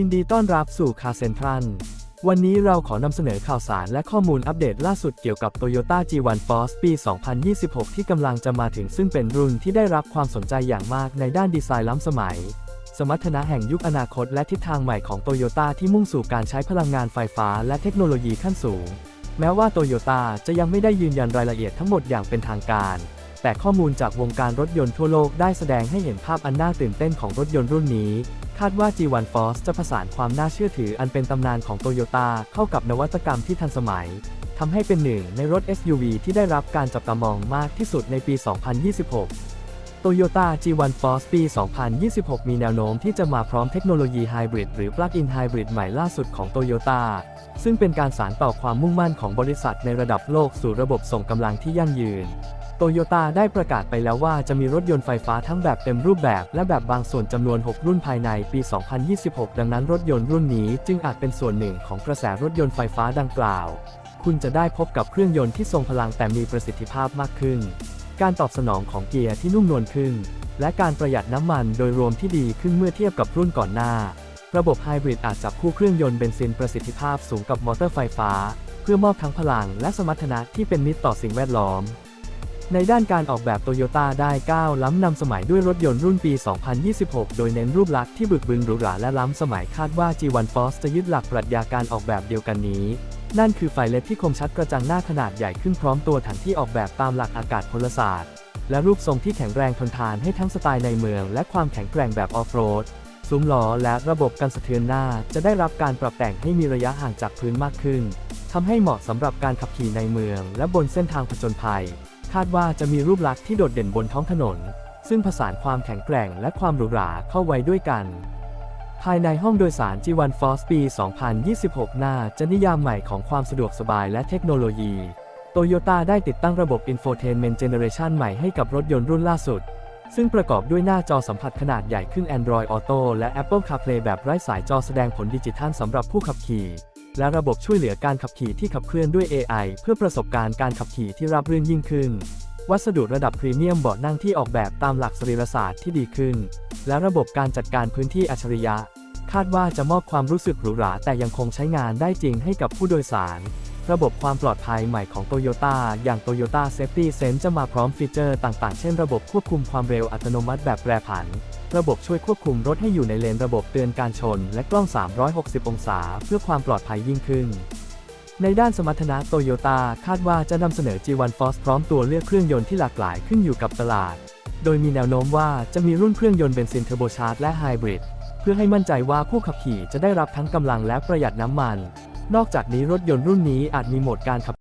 ยินดีต้อนรับสู่คาเซ็นทรัลวันนี้เราขอนำเสนอข่าวสารและข้อมูลอัปเดตล่าสุดเกี่ยวกับ Toyota G1 Force ปี 2026 ที่กำลังจะมาถึงซึ่งเป็นรุ่นที่ได้รับความสนใจอย่างมากในด้านดีไซน์ล้ำสมัย สมรรถนะแห่งยุคอนาคตและทิศทางใหม่ของโตโยต้าที่มุ่งสู่การใช้พลังงานไฟฟ้าและเทคโนโลยีขั้นสูง แม้ว่าโตโยต้าจะยังไม่ได้ยืนยันรายละเอียดทั้งหมดอย่างเป็นทางการแต่ข้อมูลจากวงการรถยนต์ทั่วโลกได้แสดงให้เห็นภาพอันน่าตื่นเต้นของรถยนต์รุ่นนี้ คาดว่า G1 Force จะผสานความน่าเชื่อถืออันเป็นตำนานของโตโยต้าเข้ากับนวัตกรรมที่ทันสมัยทำให้เป็นหนึ่งในรถ SUV ที่ได้รับการจับตามองมากที่สุดในปี 2026 Toyota G1 Force ปี 2026 มีแนวโน้มที่จะมาพร้อมเทคโนโลยีไฮบริดหรือ Plug-in Hybrid ใหม่ล่าสุดของ Toyota ซึ่งเป็นการสานต่อความมุ่งมั่นของบริษัทในระดับโลกสู่ระบบส่งกำลังที่ยั่งยืน โตโยต้าได้ประกาศไปแล้วว่าจะมีรถยนต์ไฟฟ้าทั้งแบบเต็มรูปแบบ และแบบบางส่วนจำนวน 6 รุ่นภายในปี 2026 ดังนั้นรถยนต์รุ่นนี้จึงอาจเป็นส่วนหนึ่งของกระแสรถยนต์ไฟฟ้าดังกล่าว คุณจะได้พบกับเครื่องยนต์ที่ทรงพลังแต่มีประสิทธิภาพมากขึ้น การตอบสนองของเกียร์ที่นุ่มนวลขึ้น และการประหยัดน้ำมันโดยรวมที่ดีขึ้นเมื่อเทียบกับรุ่นก่อนหน้า ระบบไฮบริดอาจจับคู่เครื่องยนต์เบนซินประสิทธิภาพสูงกับมอเตอร์ไฟฟ้า เพื่อมอบทั้งพลังและสมรรถนะที่เป็นมิตรต่อสิ่งแวดล้อม ในด้านการออกแบบโตโยต้าได้ก้าวล้ำนำสมัยด้วยรถยนต์รุ่นปี 2026 โดยเน้นรูปลักษณ์ที่บึกบึนหรูหราและล้ำสมัยคาดว่า G1 Force จะยึดหลักปรัชญาการออกแบบเดียวกันนี้ นั่นคือไฟเล็ดที่คมชัดกระจังหน้าขนาดใหญ่ขึ้นพร้อมตัวถังที่ออกแบบตามหลักอากาศพลศาสตร์ และรูปทรงที่แข็งแรงทนทานให้ทั้งสไตล์ในเมือง และความแข็งแกร่งแบบออฟโรดซุ้มล้อและระบบกันสะเทือนหน้าจะได้รับการปรับแต่งให้มีระยะห่างจากพื้นมากขึ้นทำให้เหมาะสำหรับการขับขี่ในเมือง และบนเส้นทางผจญภัย คาดว่าจะมีรูปลักษณ์ที่โดดเด่นบนท้องถนน ซึ่งผสานความแข็งแกร่งและความหรูหราเข้าไว้ด้วยกัน ภายในห้องโดยสาร G1 Force ปี 2026หน้าจะนิยามใหม่ของความสะดวกสบายและเทคโนโลยีโตโยต้าได้ติดตั้งระบบ Infotainment Generation ใหม่ให้กับรถยนต์รุ่นล่าสุด ซึ่งประกอบด้วยหน้าจอสัมผัสขนาดใหญ่ขึ้น Android Auto และ Apple CarPlay แบบไร้สายจอแสดงผลดิจิทัลสำหรับผู้ขับขี่ และระบบช่วยเหลือการขับขี่ที่ขับเคลื่อนด้วย AI เพื่อประสบการณ์การขับขี่ที่ราบรื่นยิ่งขึ้น วัสดุระดับพรีเมียมเบาะนั่งที่ออกแบบตามหลักสรีรศาสตร์ที่ดีขึ้น และระบบการจัดการพื้นที่อัจฉริยะ คาดว่าจะมอบความรู้สึกหรูหราแต่ยังคงใช้งานได้จริงให้กับผู้โดยสาร ระบบความปลอดภัยใหม่ของ Toyota อย่าง Toyota Safety Sense จะมาพร้อมฟีเจอร์ต่างๆ เช่น ระบบควบคุมความเร็วอัตโนมัติแบบแปรผัน ระบบช่วยควบคุมรถให้อยู่ในเลนระบบเตือนการชน และกล้อง 360 องศา เพื่อความปลอดภัยยิ่งขึ้น ในด้านสมรรถนะโตโยต้าคาดว่าจะนำเสนอ G1 Force พร้อมตัวเลือกเครื่องยนต์ที่หลากหลายขึ้นอยู่กับตลาด โดยมีแนวโน้มว่าจะมีรุ่นเครื่องยนต์เบนซินเทอร์โบชาร์จและไฮบริดเพื่อให้มั่นใจว่าผู้ขับขี่จะได้รับทั้งกำลังและประหยัดน้ำมัน นอกจากนี้รถยนต์รุ่นนี้อาจมีโหมดการขับ